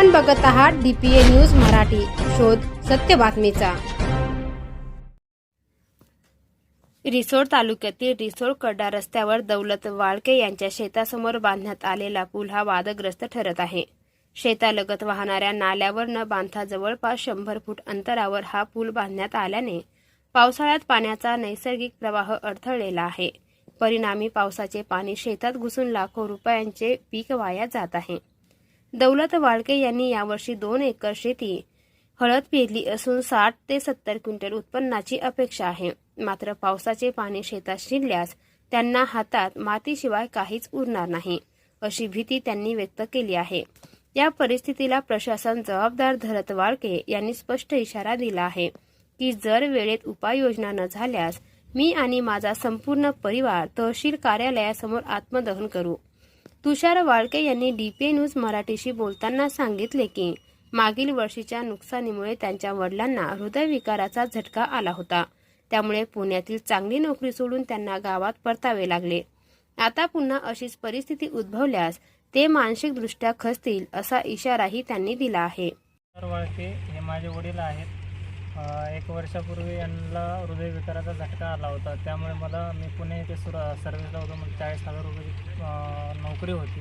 आपण बघत आहात डीपीए न्यूज मराठी. शोध सत्य बातमीचा. रिसोड तालुक्यातील रिसोड कडा रस्त्यावर दौलत वाळके यांच्या शेतासमोर बांधण्यात आलेला पूल हा वादग्रस्त ठरत आहे. शेतालगत वाहणाऱ्या नाल्यावर न बांधता जवळपास शंभर फूट अंतरावर हा पूल बांधण्यात आल्याने पावसाळ्यात पाण्याचा नैसर्गिक प्रवाह अडथळलेला आहे. परिणामी पावसाचे पाणी शेतात घुसून लाखो रुपयांचे पीक वाया जात आहे. दौलत वाळके यांनी यावर्षी दोन एकर शेती हळद पेरली असून साठ ते सत्तर क्विंटल उत्पन्नाची अपेक्षा आहे. मात्र पावसाचे पाणी शेतात शिरल्यास त्यांना हातात मातीशिवाय काहीच उरणार नाही अशी भीती त्यांनी व्यक्त केली आहे. या परिस्थितीला प्रशासन जबाबदार धरत वाळके यांनी स्पष्ट इशारा दिला आहे की जर वेळेत उपाययोजना न झाल्यास मी आणि माझा संपूर्ण परिवार तहसील कार्यालयासमोर आत्मदहन करू. तुषार वाळके यांनी डीपीए न्यूज मराठीशी बोलताना सांगितले की मागील वर्षीच्या नुकसानीमुळे त्यांच्या वडिलांना हृदयविकाराचा झटका आला होता. त्यामुळे पुण्यातील चांगली नोकरी सोडून त्यांना गावात परतावे लागले. आता पुन्हा अशीच परिस्थिती उद्भवल्यास ते मानसिकदृष्ट्या खचतील असा इशाराही त्यांनी दिला आहे. वाळके हे माझे वडील आहेत. एक वर्षापूर्वी यांना हृदयविकाराचा झटका आला होता. त्यामुळे मला मी पुणे इथे सुर सर्व्हिसला होतो. मला चाळीस हजार रुपयाची नोकरी होती.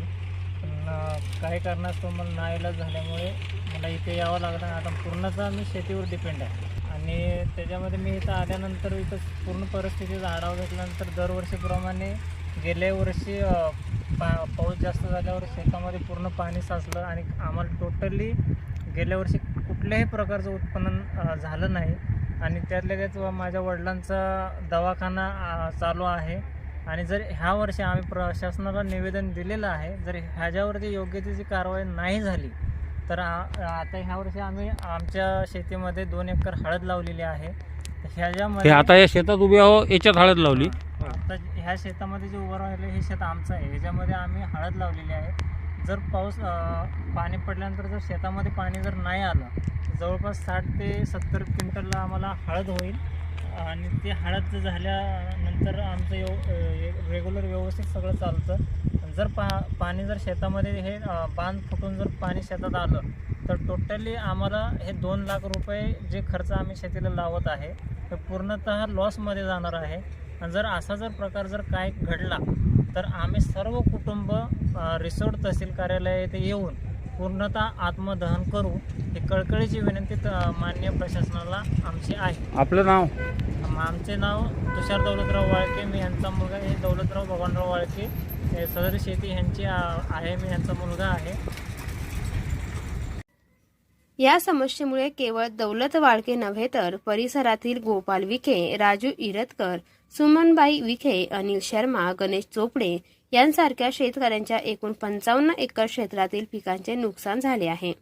पण काही कारणास्तव मला नाईलाज झाल्यामुळे मला इथे यावं लागलं आता पूर्णतः मी शेतीवर डिपेंड आहे. आणि त्याच्यामध्ये मी इथं आल्यानंतर इथं पूर्ण परिस्थितीचा आढावा घेतल्यानंतर दरवर्षीप्रमाणे गेल्या वर्षी पा पाऊस जास्त झाल्यावर शेतामध्ये पूर्ण पाणी साचलं आणि आम्हाला टोटली गेल्या वर्षी कुठल्याही प्रकारचं उत्पन्न झालं नाही. आणि त्यातल्या त्यात व माझ्या वडिलांचा दवाखाना चालू आहे. आणि जर ह्या वर्षी आम्ही प्रशासनाला निवेदन दिलेलं आहे जर ह्याच्यावरती योग्य त्याची कारवाई नाही झाली तर आता ह्या वर्षी आम्ही आमच्या शेतीमध्ये दोन एकर हळद लावलेली आहे. हे ह्याच्यामध्ये आता या शेतात उभी आहो याच्यात हळद लावली. आता ह्या शेतामध्ये जे उभं राहिलं हे शेत आमचं आहे. ह्याच्यामध्ये आम्ही हळद लावलेली आहे. जर पाऊस पाणी पडल्यानंतर जर शेतामध्ये पाणी जर नाही आलं जवळपास साठ ते सत्तर क्विंटलला आम्हाला हळद होईल. आणि ते हळद झाल्यानंतर आमचं यो रेग्युलर व्यवस्थित सगळं चालतं. जर पा पाणी जर शेतामध्ये हे बांध फुटून जर पाणी शेतात आलं तर टोटली आम्हाला हे दोन लाख रुपये जे खर्च आम्ही शेतीला लावत आहे ते पूर्णतः लॉसमध्ये जाणार आहे. आणि जर असा जर प्रकार जर काय घडला तर आम्ही सर्व कुटुंब रिसोड तहसील कार्यालय येथे येऊन पूर्णतः आत्मदहन करू ही कळकळीची विनंती माननीय प्रशासनाला आमची आहे. आपलं नाव? आम- आमचे नाव तुषार दौलतराव वाळके मी यांचा मुलगा हे दौलतराव भगवानराव वाळके. हे सदर शेती ह्यांची आ- आहे मी यांचा मुलगा आहे. या समस्येमुळे केवळ दौलत वाळके नव्हे तर परिसरातील गोपाल विखे राजू इरतकर सुमनबाई विखे अनिल शर्मा गणेश चोपडे यांसारख्या शेतकऱ्यांच्या एकूण पंचावन्न एकर क्षेत्रातील पिकांचे नुकसान झाले आहे.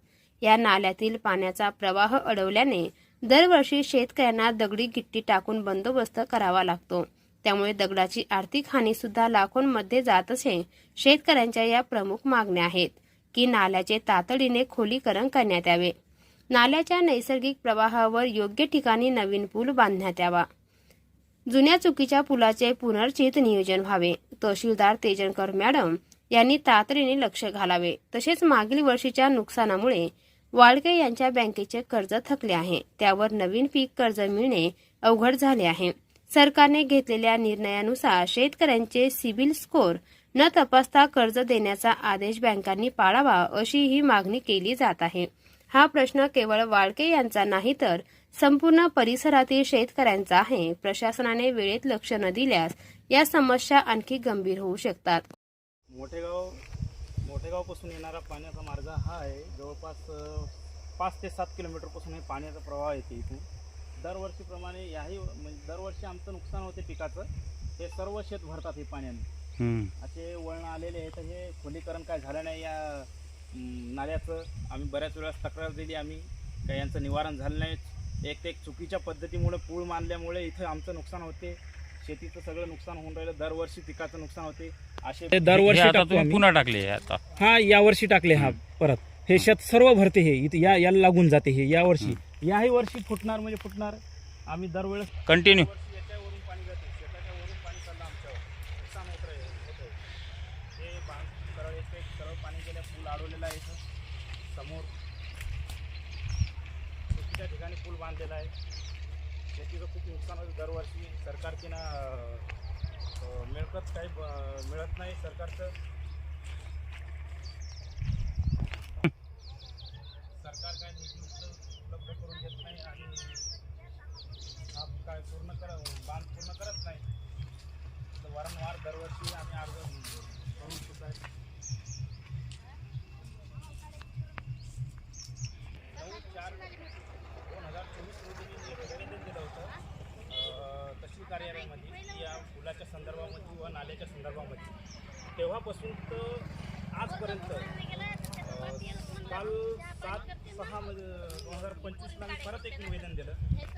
या नाल्यातील पाण्याचा प्रवाह अडवल्याने दरवर्षी शेतकऱ्यांना दगडी गिट्टी टाकून बंदोबस्त करावा लागतो. त्यामुळे दगडाची आर्थिक हानी सुद्धा लाखोंमध्ये जात असे शेतकऱ्यांच्या या प्रमुख मागण्या आहेत की नाल्याचे तातडीने खोलीकरण करण्यात यावे. नाल्याच्या नैसर्गिक प्रवाहावर योग्य ठिकाणी नवीन पूल बांधण्यात यावा. जुन्या चुकीच्या पुलाचे पुनर्चित नियोजन व्हावे. तहसीलदार तेजनकर मॅडम यांनी तातडीने लक्ष घालावे. तसेच मागील वर्षीच्या नुकसानामुळे वाळके यांच्या बँकेचे कर्ज थकले आहे. त्यावर नवीन पीक कर्ज मिळणे अवघड झाले आहे. सरकारने घेतलेल्या निर्णयानुसार शेतकऱ्यांचे सिबिल स्कोर न तपासता कर्ज देण्याचा आदेश बँकांनी पाळावा अशी ही मागणी केली जात आहे. हा प्रश्न केवळ वाळके यांचा नाही तर संपूर्ण परिसरातील शेतकऱ्यांचा आहे. प्रशासनाने वेळेत लक्ष न दिल्यास या समस्या आणखी गंभीर होऊ शकतात. मोठेगाव मोठेगावपासून येणारा पाण्याचा मार्ग हा आहे. जवळपास पाच ते सात किलोमीटरपासून हे पाण्याचा प्रवाह येते इथून. दरवर्षीप्रमाणे याही म्हणजे दरवर्षी आमचं नुकसान होते पिकाचं. हे सर्व शेत भरतात हे पाण्याने. असे वळण आलेले आहे. तर हे खोलीकरण काय झालं नाही या नाल्याचं आम्ही बऱ्याच वेळेस तक्रार दिली. आम्ही काही यांचं निवारण झालं नाही एक ते एक चुकीच्या पद्धतीमुळे पूल मानल्यामुळे इथं आमचं नुकसान होते. शेतीचं सगळं नुकसान होऊन राहिलं. दरवर्षी पिकाचं नुकसान होते. असे ते दरवर्षी टाकतो. पुन्हा टाकले हे आता. हा या वर्षी टाकले हा परत. हे शेत सर्व भरते हे. इथे या याला लागून जाते हे या वर्षी याही वर्षी फुटणार म्हणजे फुटणार. आम्ही दरवेळेस कंटिन्यू ते सर्व पाणी गेल्या पूल अडवलेला आहे इथं समोर. शेतीच्या ठिकाणी पूल बांधलेला आहे. शेतीचं खूप नुकसान होतं दरवर्षी. सरकारची ना मिळकत काही मिळत नाही सरकारचं. सरकार काही निधी उपलब्ध करून देत नाही. काल सात सहा मध्ये दोन हजार पंचवीसला मी परत एक निवेदन दिलं.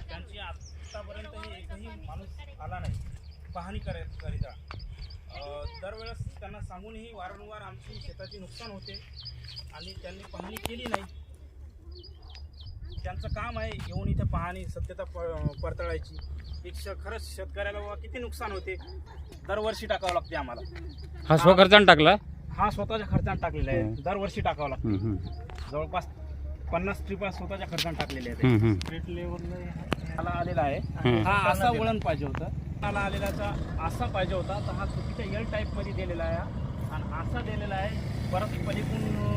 त्यांची आत्तापर्यंत एकही माणूस आला नाही. पाहणी करे करिता. अं, दरवेळेस त्यांना सांगूनही वारंवार आमची शेताची नुकसान होते आणि त्यांनी पाहणी केली नाही. त्यांचं काम आहे येऊन इथे पाहणी सत्यता प- पडताळायची. एक श खरंच शेतकऱ्याला बाबा किती नुकसान होते. दरवर्षी टाकावं लागते आम्हाला. हा स्वखर्चाने टाकला? हा स्वतःच्या खर्चाने टाकलेला आहे. दरवर्षी टाकावं लागतं. जवळपास पन्नास ट्रिपा स्वतःच्या खर्चाने टाकलेले आहेत. हम्म, हम्म. स्ट्रीट लेवलला आलेला आहे. हम्म. हा असा वळण पाहिजे होतं. मला आलेलाचा असा पाहिजे होता. तर हा चुकीच्या एल टाईपमध्ये दिलेला आहे. आणि असा दिलेला आहे परत पलीकडून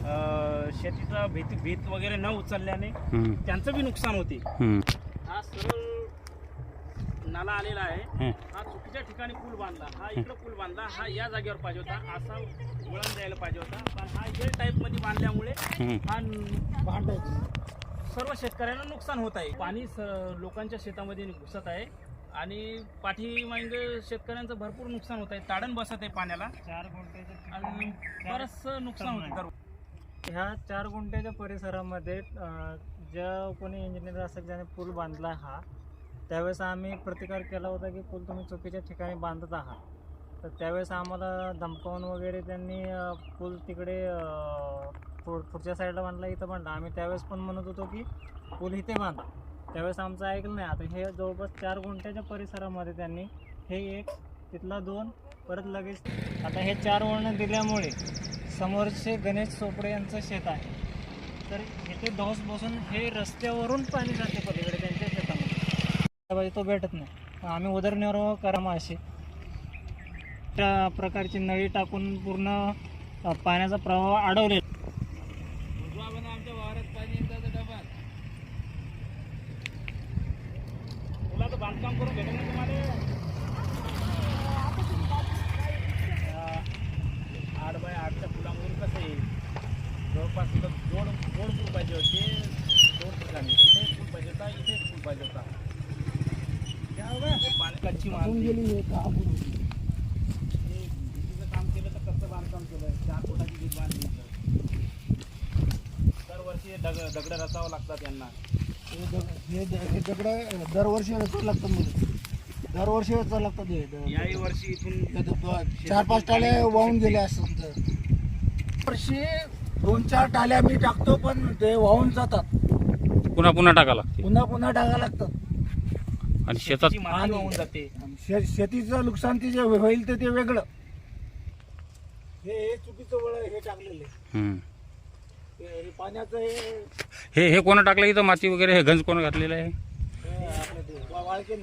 अं, शेतीचा भीत भीत वगैरे न उचलल्याने हम्म, त्यांचं बी नुकसान होते. हम्म. हा सरळ नाला आलेला आहे. हा. चुकीच्या ठिकाणी पूल बांधला. हा इकडं पूल बांधला. हा या जागेवर पाहिजे होता. असा वळण द्यायला पाहिजे होता. पण हा एल टाईपमध्ये बांधल्यामुळे. हा. भांड सर्व शेतकऱ्यांना नुकसान होत आहे. पाणी स- लोकांच्या शेतामध्ये घुसत आहे. आणि पाठीमागे शेतकऱ्यांचं भरपूर नुकसान होत आहे. ताडण बसत आहे पाण्याला. चार आणि ठिकाणी बरंचसं नुकसान होतं. दर- ह्या चार गुंठ्याच्या परिसरामध्ये ज्या कोणी इंजिनियर असेल ज्याने पूल बांधला हा त्यावेळेस आम्ही प्रतिकार केला होता की पूल तुम्ही चुकीच्या ठिकाणी बांधत आहात. तर त्यावेळेस आम्हाला धमकावून वगैरे त्यांनी पूल तिकडे पु- पुढच्या साईडला बांधला इथं बांधला. आम्ही त्यावेळेस पण म्हणत होतो की पूल इथे बांधा. त्यावेळेस आमचं ऐकलं नाही. आता हे जवळपास चार गुंठ्याच्या परिसरामध्ये त्यांनी हे एक तिथला दोन परत लगेच आता हे चार वळणं दिल्यामुळे समोरचे गणेश चोपडे यांचं शेत आहे. तर इथे धोस बसून हे रस्त्यावरून पाणी जाते पलीकडे. त्यांच्या तो भेटत नाही. आम्ही उदरनिर्वाह करावा अशी. त्या प्रकारची नळी टाकून पूर्ण पाण्याचा प्रवाह अडवले तर बांधकाम करून भेटेल ना तुम्हाला आठ बाय आठच्या पुलामधून कसं येईल जवळपास तिथं जोड जोड पूल पाहिजे होते. दोन ठिकाणी. तिथे एक फूल पाहिजे होता इथे फूल पाहिजे होता. कच्ची. हे भिंतीचं काम केलं तर कसं बांधकाम केलं? चार फुटाची वीज बांधली. दरवर्षी दग दगड रचावं लागतात यांना. हे दगड दरवर्षी रचावं लागतं मध्ये दरवर्षी रचावं लागतं ते द- याही वर्षी इथून चार पाच टाल्या वाहून गेल्या असं वर्षी दोन चार टाल्या मी टाकतो पण ते वाहून जातात. पुन्हा पुन्हा टाका लागते पुन्हा पुन्हा टाका लागतात. आणि शेतात शेतीची वाहून जाते. शे- शेतीचं नुकसान ते जे होईल तर ते वेगळं. हे हे चुकीचं वळ हे टाकलेलं आहे. हम्म. हे- हे पाण्याचं हे हे हे कोणा टाकलं इथं? माती वगैरे? हे गंज कोणा घातलेलं आहे? हे आपलं ते वा-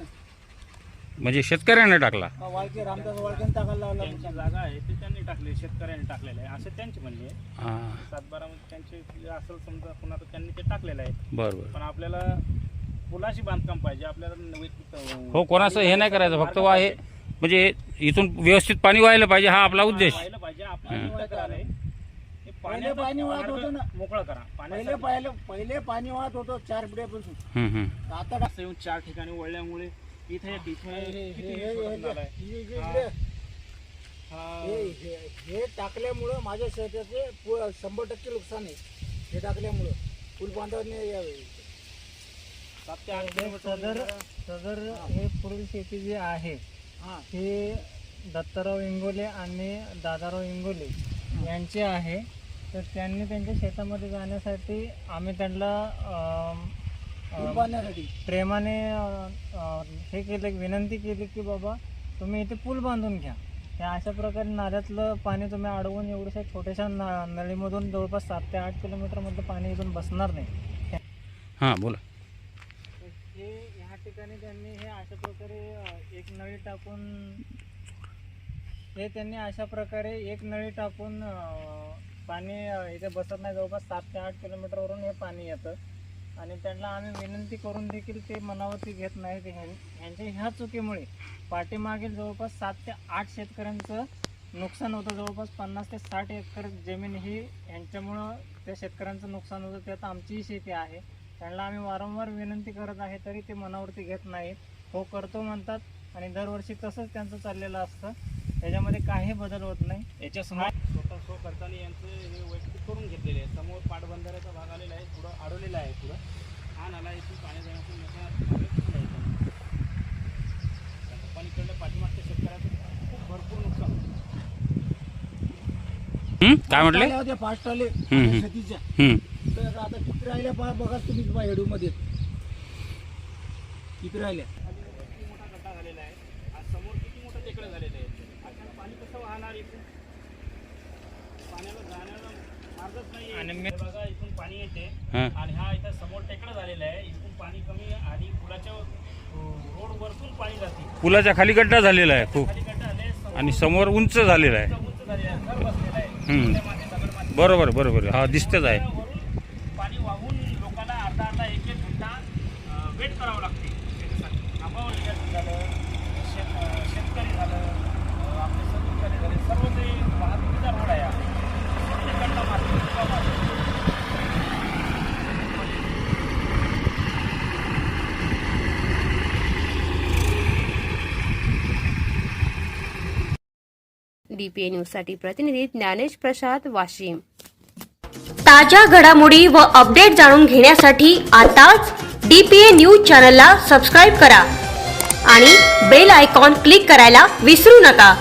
म्हणजे शेतकऱ्याने टाकला. हा, वाळके रामदास वाळकेनं टाकायला लावला. त्यांची जागा आहे ते त्यांनी टाकले शेतकऱ्यांनी टाकलेलं आहे. असं त्यांची म्हणली आहे. हां. सातबारामध्ये त्यांचे असेल समजा पुन्हा तर त्यांनी ते टाकलेलं आहे. बरं बरं. पण आपल्याला पुलाशी बांधकाम पाहिजे आपल्याला नवीन- हो कोणाचं हे नाही करायचं फक्त वा हे म्हणजे इथून व्यवस्थित पाणी व्हायला पाहिजे हा आपला उद्देश व्हायला पाहिजे आपण हं. निवड करायला आहे. हे पहिले पाण्याचं पाणी वाहत होतं ना. मोकळं करा पहिले पाण्यासाठी पहिले पहिले पाणी वाहत होतं चार पिढ्यापासून हम्म, हम्म. आता असं येऊन चार ठिकाणी वळल्यामुळे इथे हे- हे- किती हे- हे- झालाय. हे- हे- हा. हे- हा. हे- हे- हे टाकल्यामुळं माझ्या शेताचे पु- शंभर टक्के नुकसान आहे हे टाकल्यामुळं पूल बांधवणे यावेळी सदर सदर हे पुढील शेती जी आहे हा. ही दत्ताराव इंगोले आणि दादाराव इंगोले यांची आहे. तर त्यांनी त्यांच्या शेतामध्ये जाण्यासाठी आम्ही त्यांना प्रेमाने हे केलं विनंती केली की बाबा तुम्ही इथे पूल बांधून घ्या. हे अशा प्रकारे नाल्यातलं पाणी तुम्ही अडवून एवढ्याशा छोट्याशा न नळीमधून जवळपास सात ते आठ किलोमीटरमधलं पाणी इथून बसणार नाही. हां बोला. ठिकाणी त्यांनी हे अशा प्रकारे एक नळी टाकून हे त्यांनी अशा प्रकारे एक नळी टाकून पाणी इथे बसत नाही. जवळपास सात ते आठ किलोमीटरवरून हे पाणी येतं. आणि त्यांना आम्ही विनंती करून देखील ते मनावरती घेत नाहीत. ह्यां- ह्यांच्या ह्या चुकीमुळे पाठीमागील जवळपास सात ते आठ शेतकऱ्यांचं नुकसान होतं. जवळपास पन्नास ते साठ एकर जमीन ही ह्यांच्यामुळं त्या शेतकऱ्यांचं नुकसान होतं. त्यात आमचीही शेती आहे. त्यांना आम्ही वारंवार विनंती करत आहे तरी ते मनावरती घेत नाहीत. हो करतो म्हणतात आणि दरवर्षी तसंच त्यांचं चाललेलं असतं. त्याच्यामध्ये काही बदल होत नाही. याच्यासमोर स्वतः स्व खर्चाने यांचं हे वैयक्तिक करून घेतलेले आहे. समोर पाटबंधाऱ्याचा भाग आलेला आहे पुढं अडवलेला आहे पुढं. हा नाला इथून पाणी जाण्याचं मोठा पाठीमागच्या शेतकऱ्याचं खूप भरपूर नुकसान. होतं. हं? काय म्हटले? पाच टाले. शेतीच्या. हं. तर आता किती राहिल्या पहा बघा तुम्ही हेडूमध्ये. राहिल्या. मोठा गड्डा झालेला आहे आज समोर किती मोठं टेकडं झालेलं आहे पाणी कसं वाहणार इथून पाण्याला जाण्याला मार्गच नाही बघा इथून पाणी येते. हां. आणि हा इथं समोर टेकडं झालेला आहे. इथून पाणी कमी आणि पुलाच्या रोड वरतून पाणी जाते. पुलाच्या खाली गड्डा झालेला आहे खूप. आणि समोर उंच झालेला आहे. हं. बरोबर बरोबर. हा दिसतच आहे वरून पाणी वाहून लोकांना अर्धा अर्धा एक एक घंटा अं, वेट करावं लागते त्याच्यासाठी थांबावं लागतं झालं शेत अं, शेतकरी झालं अं, आपले शेतकरी झाले सर्व ते वाहतुकीचा रोड आहे हा. ते गड्डा मारतो, किंवा मारतो. डीपीए न्यूजसाठी प्रतिनिधी ज्ञानेश प्रसाद वाशिम. ताज्या घडामोडी व अपडेट जाणून घेण्यासाठी आताच डीपीए न्यूज चॅनलला सबस्क्राईब करा आणि बेल आयकॉन क्लिक करायला विसरू नका.